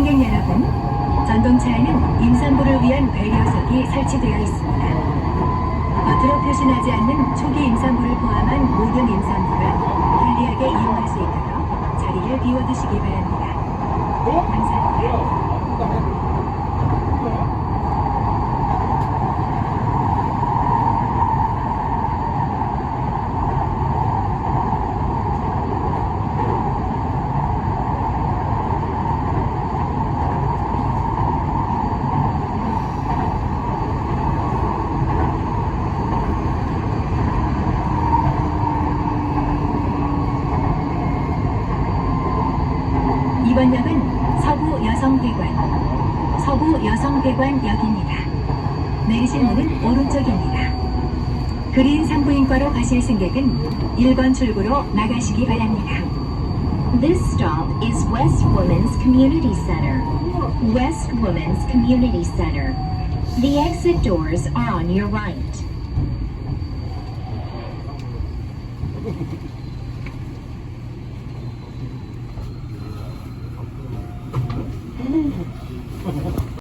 승객 여러분, 전동차에는 임산부를 위한 배려석이 설치되어 있습니다. 겉으로 표시나지 않는 초기 임산부를 포함한 모든 임산부가 편리하게 이용할 수 있도록 자리를 비워두시기 바랍니다. 어? 항상 이번 역은 서구 여성대관, 서구 여성대관역입니다. 내리실 문은 오른쪽입니다. 그린 산부인과로 가실 승객은 1번 출구로 나가시기 바랍니다. This stop is West Women's Community Center. West Women's Community Center. The exit doors are on your right.